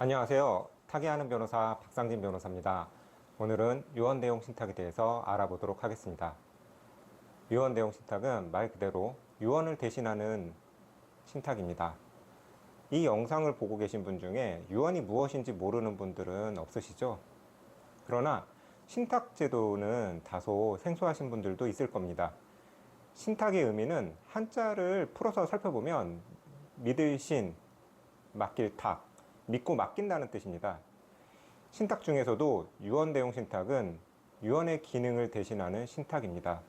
안녕하세요. 타계하는 변호사 박상진 변호사입니다. 오늘은 유언 대용 신탁에 대해서 알아보도록 하겠습니다. 유언 대용 신탁은 말 그대로 유언을 대신하는 신탁입니다. 이 영상을 보고 계신 분 중에 유언이 무엇인지 모르는 분들은 없으시죠? 그러나 신탁 제도는 다소 생소하신 분들도 있을 겁니다. 신탁의 의미는 한자를 풀어서 살펴보면 믿을 신, 맡길 탁, 믿고 맡긴다는 뜻입니다. 신탁 중에서도 유언 대용 신탁은 유언의 기능을 대신하는 신탁입니다.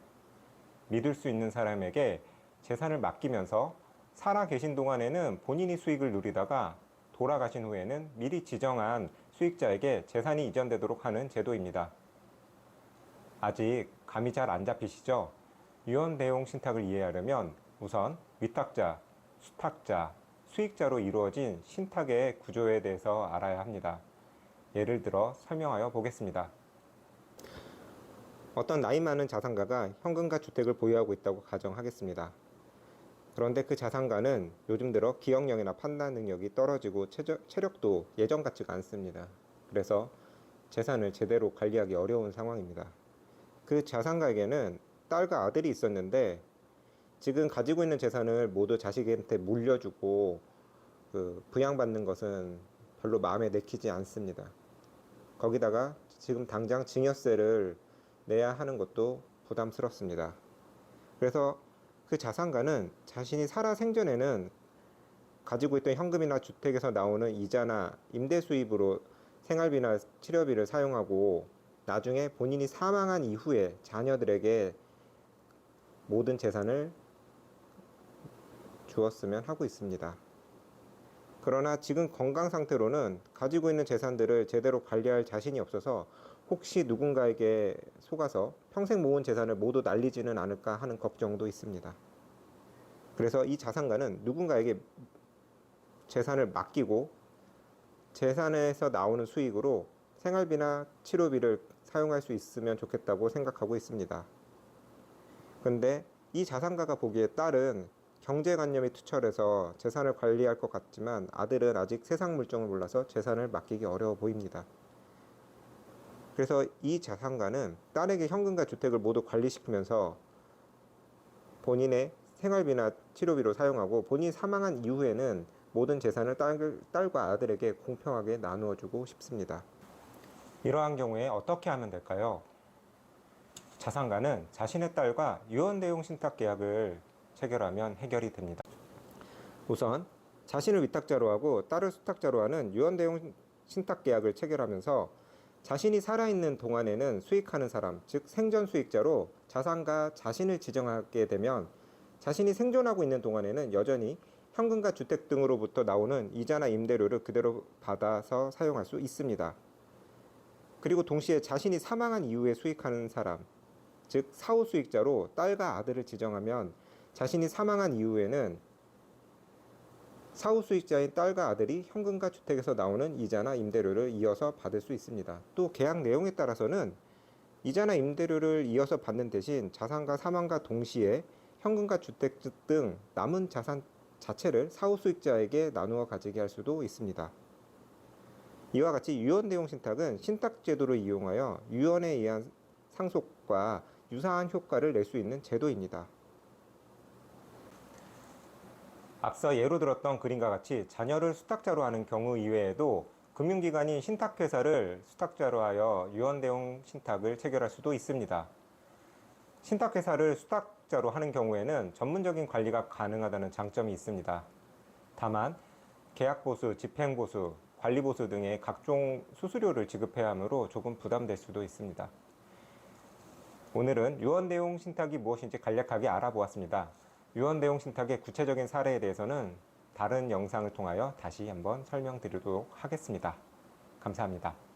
믿을 수 있는 사람에게 재산을 맡기면서 살아 계신 동안에는 본인이 수익을 누리다가 돌아가신 후에는 미리 지정한 수익자에게 재산이 이전되도록 하는 제도입니다. 아직 감이 잘 안 잡히시죠? 유언 대용 신탁을 이해하려면 우선 위탁자, 수탁자, 수익자로 이루어진 신탁의 구조에 대해서 알아야 합니다. 예를 들어 설명하여 보겠습니다. 어떤 나이 많은 자산가가 현금과 주택을 보유하고 있다고 가정하겠습니다. 그런데 그 자산가는 요즘 들어 기억력이나 판단 능력이 떨어지고 체력도 예전 같지가 않습니다. 그래서 재산을 제대로 관리하기 어려운 상황입니다. 그 자산가에게는 딸과 아들이 있었는데 지금 가지고 있는 재산을 모두 자식한테 물려주고 그 부양받는 것은 별로 마음에 내키지 않습니다. 거기다가 지금 당장 증여세를 내야 하는 것도 부담스럽습니다. 그래서 그 자산가는 자신이 살아 생전에는 가지고 있던 현금이나 주택에서 나오는 이자나 임대 수입으로 생활비나 치료비를 사용하고 나중에 본인이 사망한 이후에 자녀들에게 모든 재산을 주었으면 하고 있습니다. 그러나 지금 건강 상태로는 가지고 있는 재산들을 제대로 관리할 자신이 없어서 혹시 누군가에게 속아서 평생 모은 재산을 모두 날리지는 않을까 하는 걱정도 있습니다. 그래서 이 자산가는 누군가에게 재산을 맡기고 재산에서 나오는 수익으로 생활비나 치료비를 사용할 수 있으면 좋겠다고 생각하고 있습니다. 근데 이 자산가가 보기에 딸은 경제관념이 투철해서 재산을 관리할 것 같지만 아들은 아직 세상 물정을 몰라서 재산을 맡기기 어려워 보입니다. 그래서 이 자산가는 딸에게 현금과 주택을 모두 관리시키면서 본인의 생활비나 치료비로 사용하고 본인이 사망한 이후에는 모든 재산을 딸, 딸과 아들에게 공평하게 나누어 주고 싶습니다. 이러한 경우에 어떻게 하면 될까요? 자산가는 자신의 딸과 유언 대용 신탁 계약을 체결하면 해결이 됩니다. 우선 자신을 위탁자로 하고 딸을 수탁자로 하는 유언 대용 신탁 계약을 체결하면서 자신이 살아있는 동안에는 수익하는 사람, 즉 생전 수익자로 자산가 자신을 지정하게 되면 자신이 생존하고 있는 동안에는 여전히 현금과 주택 등으로부터 나오는 이자나 임대료를 그대로 받아서 사용할 수 있습니다. 그리고 동시에 자신이 사망한 이후에 수익하는 사람, 즉 사후 수익자로 딸과 아들을 지정하면 자신이 사망한 이후에는 사후 수익자인 딸과 아들이 현금과 주택에서 나오는 이자나 임대료를 이어서 받을 수 있습니다. 또 계약 내용에 따라서는 이자나 임대료를 이어서 받는 대신 자산과 사망과 동시에 현금과 주택 등 남은 자산 자체를 사후 수익자에게 나누어 가지게 할 수도 있습니다. 이와 같이 유언 대용 신탁은 신탁 제도를 이용하여 유언에 의한 상속과 유사한 효과를 낼 수 있는 제도입니다. 앞서 예로 들었던 그림과 같이 자녀를 수탁자로 하는 경우 이외에도 금융기관이 신탁회사를 수탁자로 하여 유언대용 신탁을 체결할 수도 있습니다. 신탁회사를 수탁자로 하는 경우에는 전문적인 관리가 가능하다는 장점이 있습니다. 다만 계약보수, 집행보수, 관리보수 등의 각종 수수료를 지급해야 하므로 조금 부담될 수도 있습니다. 오늘은 유언대용 신탁이 무엇인지 간략하게 알아보았습니다. 유언 대용 신탁의 구체적인 사례에 대해서는 다른 영상을 통하여 다시 한번 설명드리도록 하겠습니다. 감사합니다.